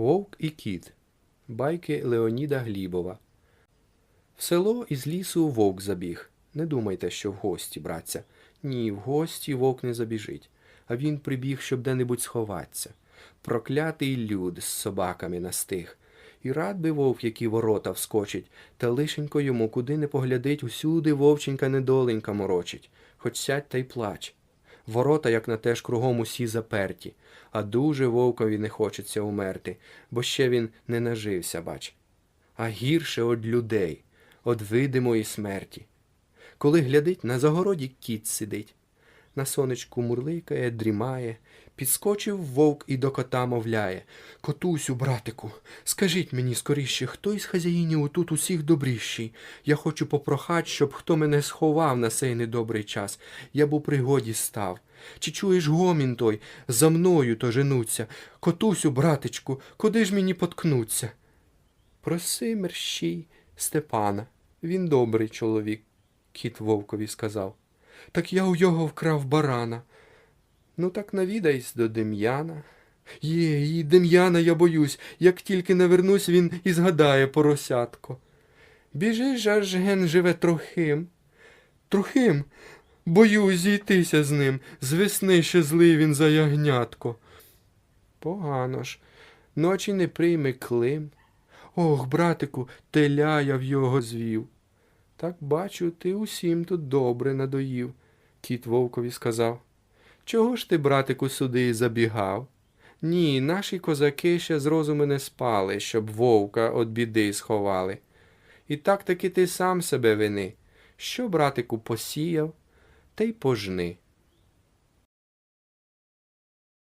Вовк і кіт. Байки Леоніда Глібова. В село із лісу вовк забіг. Не думайте, що в гості, братця. Ні, в гості вовк не забіжить, а він прибіг, щоб де-небудь сховатися. Проклятий люд з собаками настиг. І рад би вовк, які ворота вскочить, та лишенько йому, куди не поглядить, усюди вовченька недоленька морочить, хоч сядь та й плач. Ворота, як на теж кругом усі заперті, а дуже вовкові не хочеться умерти, бо ще він не нажився, бач. А гірше од людей, од видимої смерті. Коли глядить, на загороді кіт сидить, на сонечку мурликає, дрімає, підскочив вовк і до кота мовляє. Котусю, братику, скажіть мені скоріше, хто із хазяїнів отут усіх добріший? Я хочу попрохать, щоб хто мене сховав на сей недобрий час, я б у пригоді став. Чи чуєш гомін той? За мною то женуться. Котусю, братичку, куди ж мені поткнуться? Проси мерщій Степана, він добрий чоловік, кіт вовкові сказав. Так я у його вкрав барана. Ну так навідайся до Дем'яна. Є, і Дем'яна я боюсь, як тільки навернусь, він і згадає поросятко. Біжи ж аж ген живе трохим. Трохим, боюсь зійтися з ним, з весни ще злий він за ягнятко. Погано ж, ночі не прийме клим. Ох, братику, теля я в його звів. Так бачу, ти усім тут добре надоїв, кіт вовкові сказав. Чого ж ти, братику, сюди забігав? Ні, наші козаки ще з розуму не спали, щоб вовка від біди сховали. І так таки ти сам себе вини. Що, братику, посіяв, те й пожни.